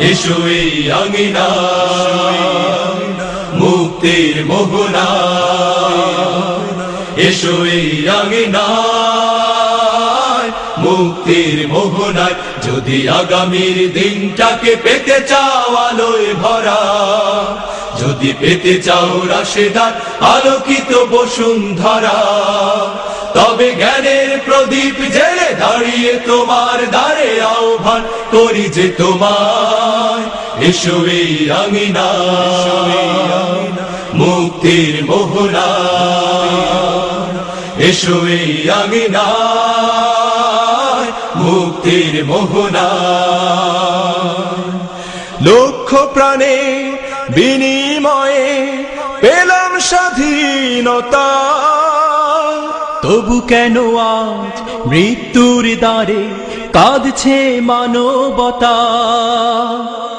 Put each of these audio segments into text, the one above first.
এসো এই আঙিনা, মুক্তির মোহনা। এসো এই আঙিনা, মুক্তির মোহনায় যদি আগামীর দিনটাকে পেতে চাও আলোয় ভরা, যদি পেতে চাও রাশেদার আলোকিত বসুন্ধরা, তবে জ্ঞানের প্রদীপ জেলে দাঁড়িয়ে তোমার দ্বারে আহ্বান করি যে তোমার মুক্তির মোহনা। এসো এই আঙিনা মুক্তির মোহনা। লক্ষ প্রাণে বিনিময়ে পেলাম স্বাধীনতা। তবু কেন আজ মৃত্যুর দ্বারে কাঁদছে মানবতা?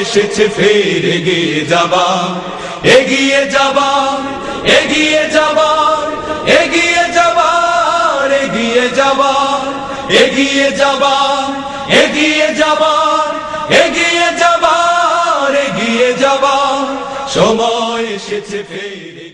এসেছে ফের এগিয়ে যাবা এগিয়ে যাবা এগিয়ে যাবা এগিয়ে যাবার, এগিয়ে যাবা এগিয়ে যাবা এগিয়ে যাবা এগিয়ে যাবা এগিয়ে যাবা সময় এসেছে ফের